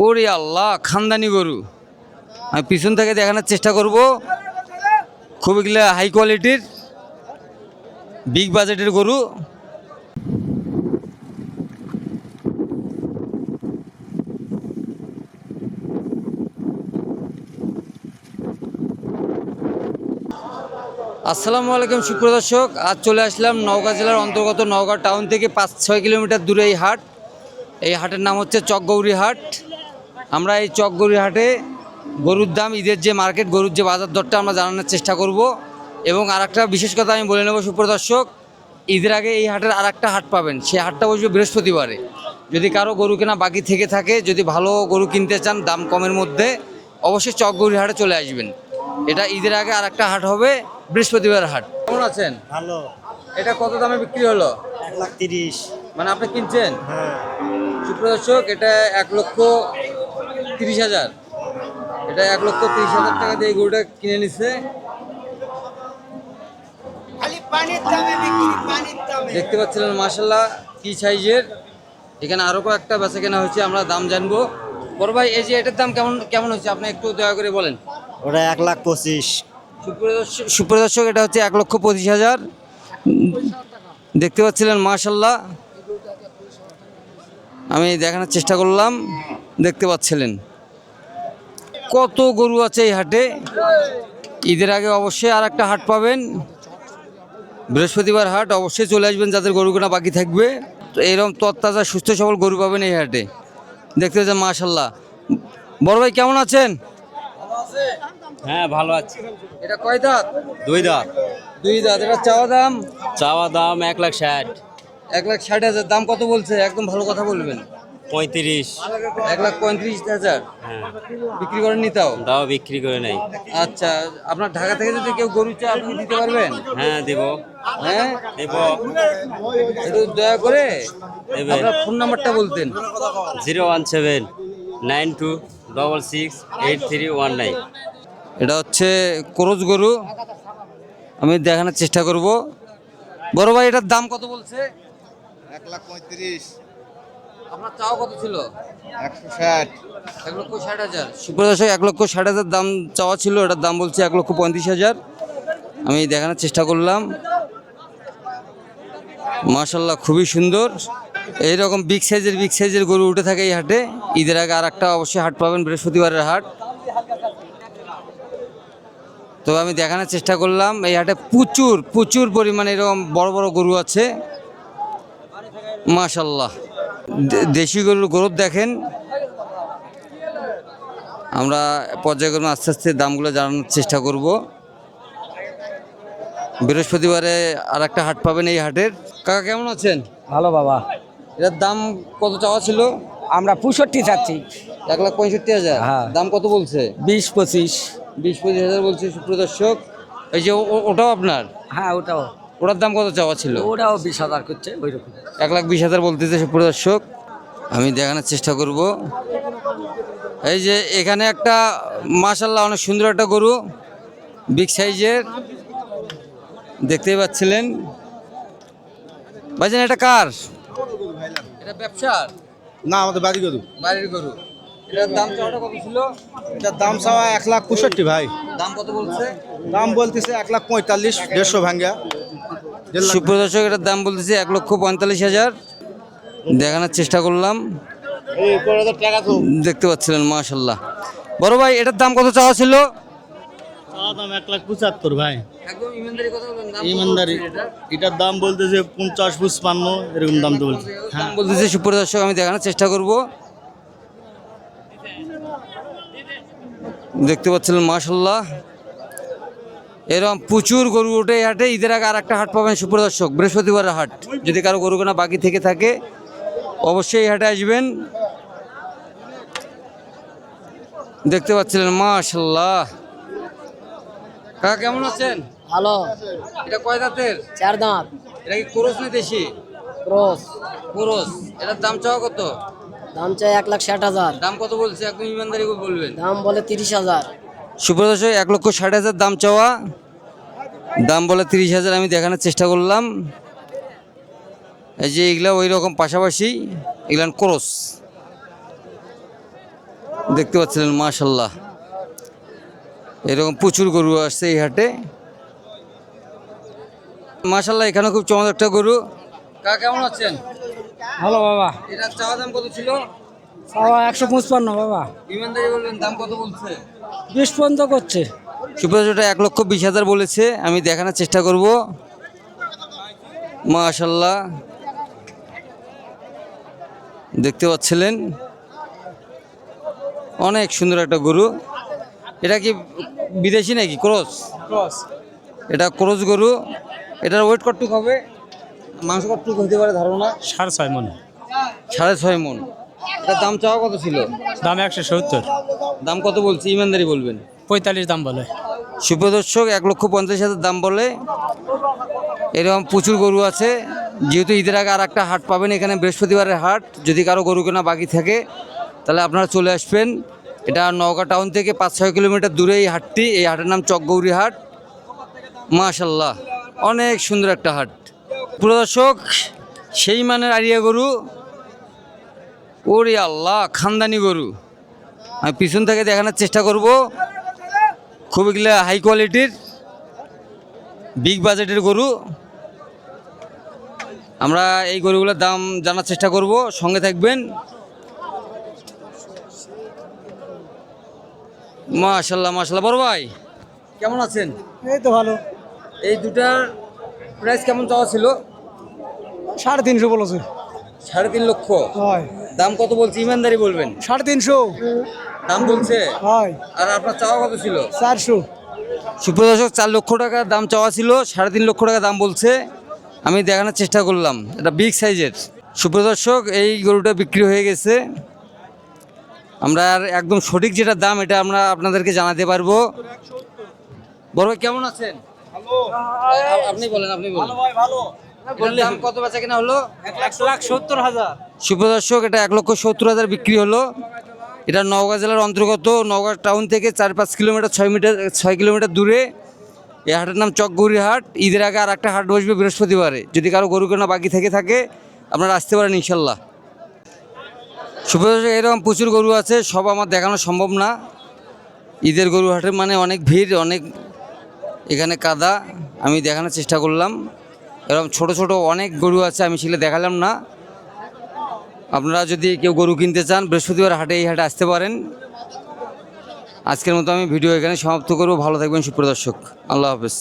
ওরে আল্লাহ, খানদানি গরু। আমি পিছন থেকে দেখানোর চেষ্টা করব। খুব এগুলো হাই কোয়ালিটির বিগ বাজেটের গরু। আসসালামু আলাইকুম সুপ্রদর্শক আজ চলে আসলাম নওগাঁ জেলার অন্তর্গত নওগাঁ টাউন থেকে পাঁচ ছয় কিলোমিটার দূরে এই হাট। এই হাটের নাম হচ্ছে চকগৌরী হাট। আমরা এই চকগৌরী হাটে গরুর দাম ঈদের যে মার্কেট গরুর যে বাজার দরটা আমরা জানানোর চেষ্টা করব। এবং আর একটা বিশেষ কথা আমি বলে নেব সুপ্রদর্শক ঈদের আগে এই হাটের আর একটা হাট পাবেন। সেই হাটটা বসবে বৃহস্পতিবারে। যদি কারও গরু কেনা বাকি থেকে থাকে যদি ভালো গরু কিনতে চান দাম কমের মধ্যে অবশ্যই চকগৌরী হাটে চলে আসবেন। এটা ঈদের আগে আর একটা হাট হবে বৃহস্পতিবার হাট। কেমন আছেন? ভালো। এটা কত দামে বিক্রি হলো? এক লাখ তিরিশ। মানে আপনি কিনছেন? হ্যাঁ। সুপ্রদর্শক এটা এক লক্ষ তিরিশ হাজার। এটা এক লক্ষ তিরিশ হাজার টাকা দিয়ে গরুটা কিনে নিচ্ছে দেখতে পাচ্ছিলেন মাসাল্লাহ কি সাইজের। এখানে আরও কয়েকটা বেচা কেনা হয়েছে আমরা দাম জানব। বড় ভাই এই যে এটার দাম কেমন কেমন হচ্ছে আপনি একটু দয়া করে বলেন। ওটা এক লাখ পঁচিশ। সুপ্রদর্শক সুপ্রদর্শক এটা হচ্ছে এক লক্ষ পঁচিশ হাজার। দেখতে পাচ্ছিলেন মাশাল্লাহ আমি দেখানোর চেষ্টা করলাম দেখতে পাচ্ছিলেন। কত গরু আছে এই হাটে? ঈদের আগে অবশ্যই আর একটা হাট পাবেন। বৃহস্পতিবার হাট অবশ্যই চলে আসবেন যাদের গরু কেনা বাকি থাকবে। তো এরকম তত্তাজা সুস্থ সবল গরু পাবেন এই হাটে। দেখতে পাচ্ছেন মাশাল্লাহ বড় ভাই কেমন আছেন? হ্যাঁ ভালো আছে। এটা কয় দাঁত? দুই দাঁত। দুই দাঁত। এটা চাওয়া দাম? চাওয়া দাম এক লাখ ষাট। এক লাখ ষাট হাজার। দাম কত বলছে? একদম ভালো কথা বলবেন। পঁয়ত্রিশ। এক লাখ পঁয়ত্রিশ হাজার। হ্যাঁ। বিক্রি করেননি তাও? দাও বিক্রি করে নেই। আচ্ছা আপনার ঢাকা থেকে যদি কেউ গরু চায় আপনি দিতে পারবেন? হ্যাঁ দেব। হ্যাঁ? দেব। একটু দয়া করে। আপনার ফোন নাম্বারটা বলতেন। Zero one seven nine two double six eight three one nine. এটা হচ্ছে করজ গরু। আমি দেখানোর চেষ্টা করব। বড় ভাই এটার দাম কত বলছে? এক লাখ পঁয়ত্রিশ। আপনার চাওয়া কত ছিল? একশো ষাট। এক লক্ষ ষাট হাজার। সুপ্রদর্শক এক লক্ষ ষাট হাজার দাম চাওয়া ছিল এটার দাম বলছে এক লক্ষ পঁয়ত্রিশ হাজার। আমি দেখানোর চেষ্টা করলাম। মাশাল্লাহ খুবই সুন্দর। এইরকম বিগ সাইজের বিগ সাইজের গরু উঠে থাকে এই হাটে। ঈদের আগে আর একটা অবশ্যই হাট পাবেন বৃহস্পতিবারের হাট। তো আমি দেখানোর চেষ্টা করলাম এই হাটে প্রচুর প্রচুর পরিমাণে এরকম বড় বড় গরু আছে। মাশাল্লাহ দেশি গরুর গরুর দেখেন। আমরা পর্যায়ক্রমে আস্তে আস্তে দামগুলো জানানোর চেষ্টা করব। বৃহস্পতিবারে আর একটা হাট পাবেন এই হাটের। কাকা কেমন আছেন? ভালো বাবা। এটার দাম কত চাওয়া ছিল? আমরা পঁয়ষট্টি চাচ্ছি। এক লাখ পঁয়ষট্টি হাজার। হ্যাঁ। দাম কত বলছে? বিশ পঁচিশ। বিশ পঁচিশ হাজার বলছে সুপ্রদর্শক এই যে ওটাও আপনার? হ্যাঁ ওটাও। ওটার দাম কত চাওয়া ছিল? ওটাও বিশ হাজার করছে ওই রকম এক লাখ বিশ হাজার বলতেছে সুপ্রদর্শক আমি দেখানোর চেষ্টা করব। এই যে এখানে একটা মাশাল্লাহ অনেক সুন্দর একটা গরু বিগ সাইজের। দেখতেই পাচ্ছিলেন। ভাইজান এটা কার? এটা ব্যবসার? না আমাদের বাড়ি গরু। বাড়ির গরু। এটার দাম চাওয়াটা কত ছিল? এটার দাম চাওয়া এক লাখ পঁয়ষট্টি ভাই। দাম কত বলছে? দাম বলতেছে এক লাখ পঁয়তাল্লিশ দেড়শো ভাঙ্গা। সুপ্রদর্শক এটার দাম বলতেছে এক লক্ষ পঁয়তাল্লিশ হাজার। দেখানোর চেষ্টা করলাম। দেখতে পাচ্ছিলেন মাশাল্লাহ। বড় ভাই এটার দাম কত চাওয়া ছিল? বলতেছে সুপ্রদর্শক আমি দেখানোর চেষ্টা করব। দেখতে পাচ্ছিলেন মাশাল্লাহ। এরকম প্রচুর গরু ওঠে হাটে ঈদের আগে আর একটা হাট পাবেন সুপ্রদর্শক বৃহস্পতিবারের হাট। যদি কারও গরু কেনা বাকি থেকে থাকে অবশ্যই এই হাটে আসবেন। দেখতে পাচ্ছিলেন মাশাল্লাহ কাকা কেমন আছেন? ভালো। এটা কয় দাঁতের চার দাঁত। এটা কি কোরস না দেশি? ক্রস কোরস এটার দাম চাওয়া কত? দাম চাই এক লাখ ষাট হাজার। দাম কত বলছে? একদম ইমানদারি বলবেন। দাম বলে তিরিশ হাজার। সুপ্রদর্শক এক লক্ষ ষাট হাজার দাম চাওয়া। দাম বলে তিরিশ হাজার আমি দেখানোর চেষ্টা করলাম। এই যে এগুলা ওই রকম পাশাপাশি এগুলান ক্রস। দেখতে পাচ্ছিলেন মাশাল্লাহ এরকম প্রচুর গরু আসছে এই হাটে। মাশাল্লাহ এখানে খুব চমৎকার একটা গরু। কা কেমন আছেন? ভালো বাবা। এটা চাওয়া দাম কত ছিল? একশো পঁচপান্ন বাবা। ইমানদারি বলবেন দাম কত বলছে? বিশ পর্যন্ত করছে। সুপ্রদর্শটা এক লক্ষ বিশ হাজার বলেছে আমি দেখানোর চেষ্টা করব। মাশাল্লাহ। দেখতে পাচ্ছিলেন? অনেক সুন্দর একটা গরু। এটা কি বিদেশি নাকি ক্রস? এটা ক্রস গরু। এটার ওয়েট কতটুক হবে? মাংস কতটুক হতে পারে ধারণা? সাড়ে ছয় মন। সাড়ে ছয় মন। এটার দাম চাওয়া কত ছিল? দাম একশো সত্তর। দাম কত বলছি? ইমানদারি বলবেন। পঁয়তাল্লিশ দাম বলে। সুপ্রদর্শক এক লক্ষ পঞ্চাশ হাজার দাম বলে। এরকম প্রচুর গরু আছে। যেহেতু ঈদের আগে আর একটা হাট পাবেন, এখানে বৃহস্পতিবারের হাট। যদি কারও গরু কেনা বাকি থাকে, তাহলে আপনারা চলে আসবেন। এটা নওগাঁ টাউন থেকে পাঁচ ছয় কিলোমিটার দূরে এই হাটটি। এই হাটের নাম চকগৌরী হাট। মাশাল্লাহ, অনেক সুন্দর একটা হাট। প্রদর্শক সেই মানের আরিয়া গরু। ওরে আল্লাহ, খানদানি গরু। আমি পিছন থেকে দেখানোর চেষ্টা করব। খুব এগুলা হাই কোয়ালিটির বিগ বাজেটের গরু। আমরা এই গরুগুলোর দাম জানার চেষ্টা করব সঙ্গে থাকবেন। মাশাল্লাহ মাশাল্লাহ। বড় ভাই কেমন আছেন? এই তো ভালো। এই দুটার প্রাইস কেমন চাওয়া ছিল? সাড়ে তিনশো বলেছে। সাড়ে তিন লক্ষ। দাম কত বলছে ইমানদারি বলবেন। সাড়ে তিনশো। দাম বলছে? হয়। আর আপনার চাওয়া কত ছিল? চারশো। সুপ্রদর্শক চার লক্ষ টাকা দাম চাওয়া ছিল সাড়ে তিন লক্ষ টাকা দাম বলছে। আমি দেখানোর চেষ্টা করলাম। এটা বিগ সাইজের। সুপ্রদর্শক এই গরুটা বিক্রি হয়ে গেছে। আমরা আর একদম সঠিক যেটা দাম এটা আমরা আপনাদেরকে জানাতে পারব। বড় ভাই কেমন আছেন? আপনি বলেন আপনি বলেন। দাম কত বেচা কিনা হলো? এক লাখ সত্তর হাজার। সুপ্রদর্শক এটা এক লক্ষ সত্তর হাজার বিক্রি হলো। এটা নওগাঁ জেলার অন্তর্গত, নওগাঁ টাউন থেকে চার পাঁচ কিলোমিটার, ছয় মিটার, ছয় কিলোমিটার দূরে। এই হাটের নাম চকগৌরি হাট। ঈদের আগে আর একটা হাট বসবে বৃহস্পতিবারে। যদি কারও গরু কেনা বাকি থেকে থাকে, আপনারা আসতে পারেন ইনশাল্লাহ। সুপ্রদর্শক, এরকম প্রচুর গরু আছে, সব আমার দেখানো সম্ভব না। ঈদের গরু হাটে মানে অনেক ভিড়, অনেক এখানে কাদা। আমি দেখানোর চেষ্টা করলাম। এরকম ছোট ছোট অনেক গরু আছে, আমি সেগুলো দেখালাম না। আপনারা যদি কেউ গরু কিনতে চান, বৃহস্পতিবার হাটে এই হাটে আসতে পারেন। আজকের মতো আমি ভিডিও এখানে সমাপ্ত করব। ভালো থাকবেন সুপ্রদর্শক আল্লাহ হাফেজ।